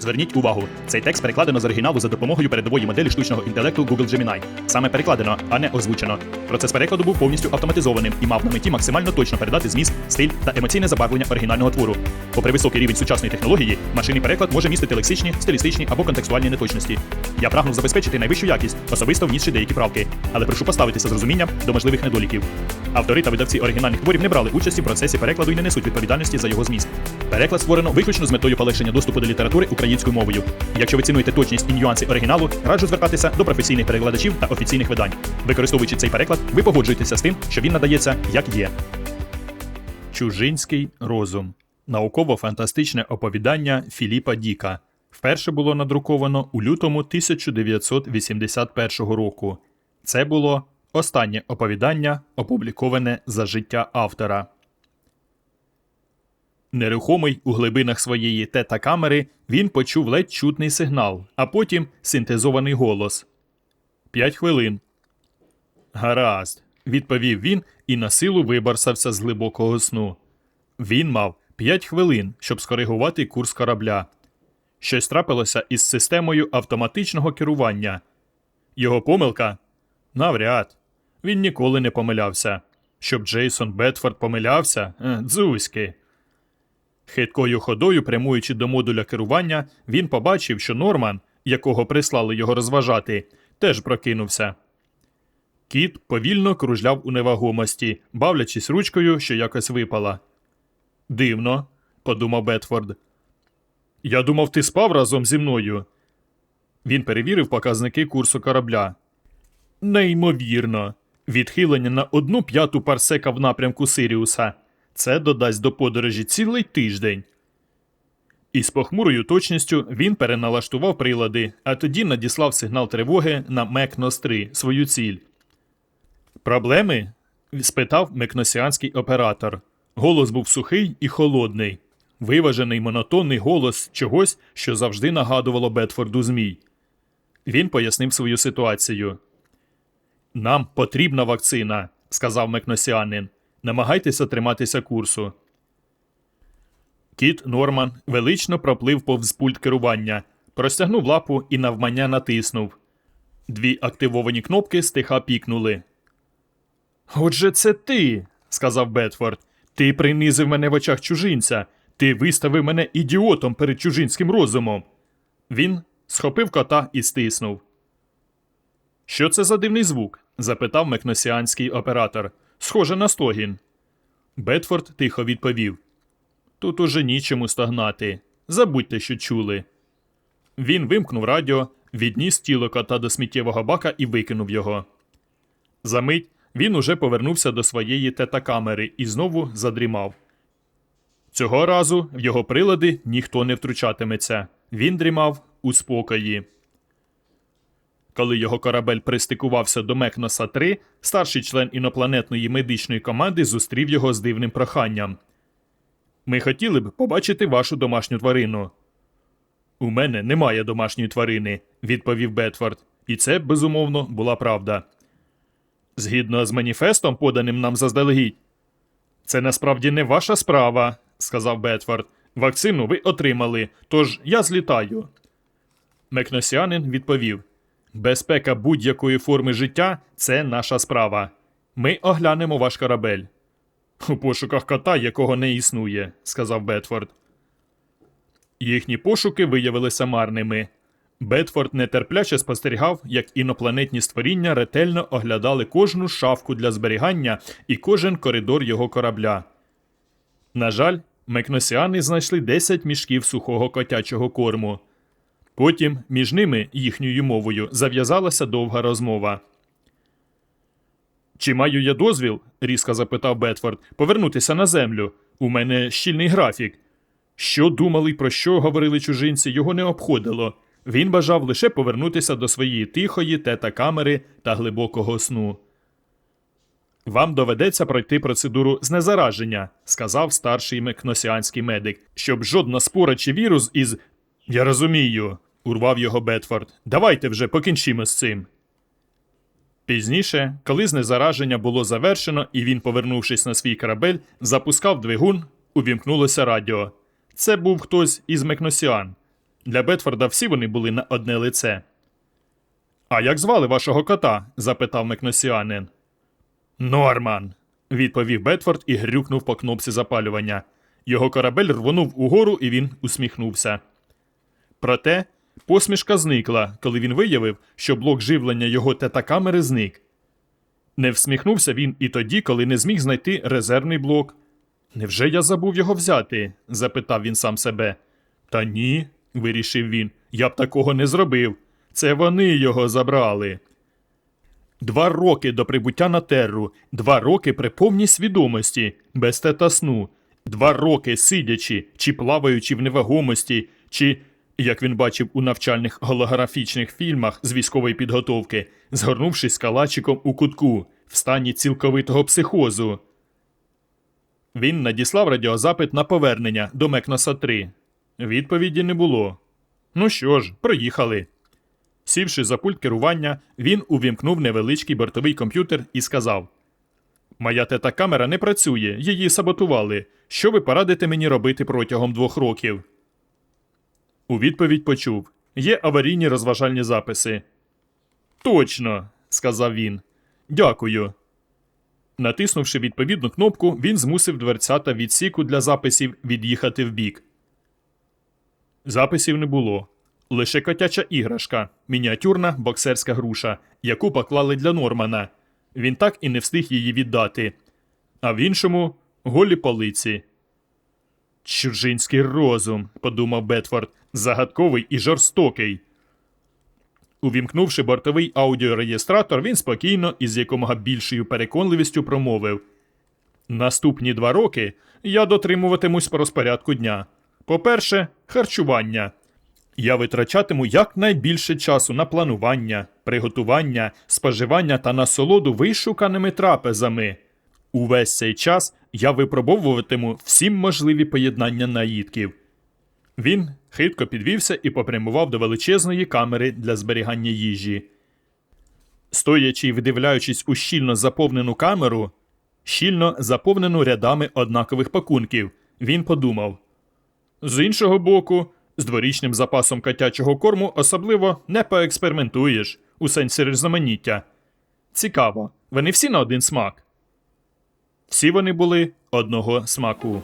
Зверніть увагу, цей текст перекладено з оригіналу за допомогою передової моделі штучного інтелекту Google Gemini. Саме перекладено, а не озвучено. Процес перекладу був повністю автоматизованим і мав на меті максимально точно передати зміст, стиль та емоційне забарвлення оригінального твору. Попри високий рівень сучасної технології, машинний переклад може містити лексичні, стилістичні або контекстуальні неточності. Я прагнув забезпечити найвищу якість, особисто внісши деякі правки, але прошу поставитися з розумінням до можливих недоліків. Автори та видавці оригінальних творів не брали участі в процесі перекладу і не несуть відповідальності за його зміст. Переклад створено виключно з метою полегшення доступу до літератури українською мовою. Якщо ви цінуєте точність і нюанси оригіналу, раджу звертатися до професійних перекладачів та офіційних видань. Використовуючи цей переклад, ви погоджуєтеся з тим, що він надається як є. Чужинський розум. Науково-фантастичне оповідання Філіпа Діка. Вперше було надруковано у лютому 1981 року. Це було останнє оповідання, опубліковане за життя автора. Нерухомий у глибинах своєї тета-камери, він почув ледь чутний сигнал, а потім синтезований голос. П'ять хвилин. Гаразд, відповів він і на силу вибарсався з глибокого сну. Він мав п'ять хвилин, щоб скоригувати курс корабля. Щось трапилося із системою автоматичного керування. Його помилка? Навряд. Він ніколи не помилявся. Щоб Джейсон Бетфорд помилявся? Е, Дзузьки. Хиткою ходою, прямуючи до модуля керування, він побачив, що Норман, якого прислали його розважати, теж прокинувся. Кіт повільно кружляв у невагомості, бавлячись ручкою, що якось випала. Дивно, подумав Бетфорд. Я думав, ти спав разом зі мною. Він перевірив показники курсу корабля. Неймовірно. Відхилення на одну п'яту парсека в напрямку Сиріуса. Це додасть до подорожі цілий тиждень. Із похмурою точністю він переналаштував прилади, а тоді надіслав сигнал тривоги на Мекнос 3 свою ціль. Проблеми? спитав мекносіанський оператор. Голос був сухий і холодний, виважений монотонний голос чогось, що завжди нагадувало Бетфорду Змій. Він пояснив свою ситуацію. Нам потрібна вакцина, сказав мекносіанин. Намагайтеся триматися курсу. Кіт Норман велично проплив повз пульт керування, простягнув лапу і навмання натиснув. Дві активовані кнопки стиха пікнули. Отже, це ти, сказав Бетфорд. Ти принизив мене в очах чужинця. Ти виставив мене ідіотом перед чужинським розумом. Він схопив кота і стиснув. Що це за дивний звук? запитав мекносіанський оператор. Схоже на стогін. Бетфорд тихо відповів. Тут уже нічому стогнати. Забудьте, що чули. Він вимкнув радіо, відніс тіло кота до сміттєвого бака і викинув його. Замить він уже повернувся до своєї тета-камери і знову задрімав. Цього разу в його прилади ніхто не втручатиметься. Він дрімав у спокої. Коли його корабель пристикувався до Мекноса 3, старший член інопланетної медичної команди зустрів його з дивним проханням. Ми хотіли б побачити вашу домашню тварину. У мене немає домашньої тварини, відповів Бетфорд, і це, безумовно, була правда. Згідно з маніфестом, поданим нам заздалегідь. Це насправді не ваша справа, сказав Бетфорд. Вакцину ви отримали, тож я злітаю. Мекносіанин відповів: Безпека будь-якої форми життя це наша справа. Ми оглянемо ваш корабель. У пошуках кота, якого не існує, сказав Бетфорд. Їхні пошуки виявилися марними. Бетфорд нетерпляче спостерігав, як інопланетні створіння ретельно оглядали кожну шафку для зберігання і кожен коридор його корабля. На жаль, мекносіани знайшли 10 мішків сухого котячого корму. Потім між ними їхньою мовою зав'язалася довга розмова. Чи маю я дозвіл, різко запитав Бетфорд, повернутися на землю? У мене щільний графік. Що думали, про що говорили чужинці, його не обходило. Він бажав лише повернутися до своєї тихої тета-камери та глибокого сну. Вам доведеться пройти процедуру знезараження, сказав старший мекносіанський медик, щоб жодна спора чи вірус із. Я розумію, урвав його Бетфорд. Давайте вже покінчимо з цим. Пізніше, коли знезараження було завершено і він, повернувшись на свій корабель, запускав двигун, увімкнулося радіо. Це був хтось із Мекносіан. Для Бетфорда всі вони були на одне лице. А як звали вашого кота? запитав Мекносіанин. Норман, відповів Бетфорд і грюкнув по кнопці запалювання. Його корабель рвонув угору, і він усміхнувся. Проте посмішка зникла, коли він виявив, що блок живлення його тета-камери зник. Не всміхнувся він і тоді, коли не зміг знайти резервний блок. Невже я забув його взяти? запитав він сам себе. Та ні, вирішив він, я б такого не зробив. Це вони його забрали. Два роки до прибуття на терру, два роки при повній свідомості, без тета сну, два роки сидячи чи плаваючи в невагомості, чи, як він бачив у навчальних голографічних фільмах з військової підготовки, згорнувшись калачиком у кутку, в стані цілковитого психозу. Він надіслав радіозапит на повернення до Мекноса 3. Відповіді не було. Ну що ж, проїхали. Сівши за пульт керування, він увімкнув невеличкий бортовий комп'ютер і сказав: Моя тета камера не працює, її саботували. Що ви порадите мені робити протягом двох років? У відповідь почув: Є аварійні розважальні записи. Точно, сказав він. Дякую. Натиснувши відповідну кнопку, він змусив дверцята відсіку для записів від'їхати вбік. Записів не було. Лише котяча іграшка, мініатюрна боксерська груша, яку поклали для Нормана. Він так і не встиг її віддати. А в іншому голі полиці. Чужинський розум, подумав Бетфорд, загадковий і жорстокий. Увімкнувши бортовий аудіореєстратор, він спокійно і з якомога більшою переконливістю промовив: Наступні два роки я дотримуватимусь по розпорядку дня. По-перше, харчування. Я витрачатиму якнайбільше часу на планування, приготування, споживання та насолоду вишуканими трапезами. Увесь цей час я випробовуватиму всім можливі поєднання наїдків. Він хитко підвівся і попрямував до величезної камери для зберігання їжі. Стоячи і вдивляючись у щільно заповнену камеру, щільно заповнену рядами однакових пакунків, він подумав: з іншого боку, з дворічним запасом котячого корму особливо не поекспериментуєш у сенсі різноманіття. Цікаво, вони всі на один смак. Всі вони були одного смаку.